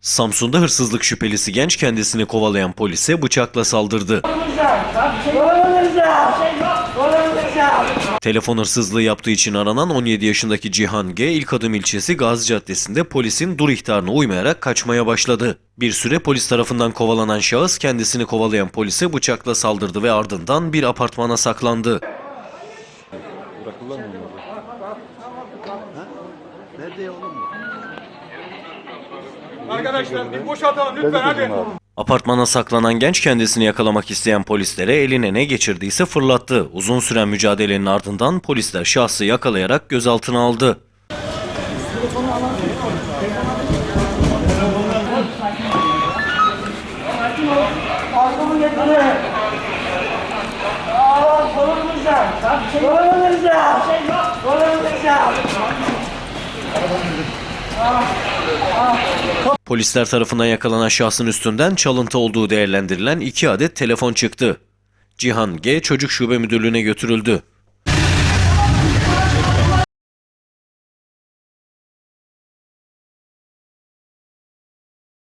Samsun'da hırsızlık şüphelisi genç kendisini kovalayan polise bıçakla saldırdı. Telefon hırsızlığı yaptığı için aranan 17 yaşındaki Cihan G. İlk Adım ilçesi Gazi Caddesi'nde polisin dur ihtarına uymayarak kaçmaya başladı. Bir süre polis tarafından kovalanan şahıs kendisini kovalayan polise bıçakla saldırdı ve ardından bir apartmana saklandı. Arkadaşlar bir boşaltalım lütfen hadi. Apartmana saklanan genç kendisini yakalamak isteyen polislere eline ne geçirdiyse fırlattı. Uzun süren mücadelenin ardından polisler şahsı yakalayarak gözaltına aldı. Arkamı getirin. Aa, sorumluca. Sorumluca. Sorumluca. Polisler tarafından yakalanan şahsın üstünden çalıntı olduğu değerlendirilen iki adet telefon çıktı. Cihan G. Çocuk Şube Müdürlüğü'ne götürüldü.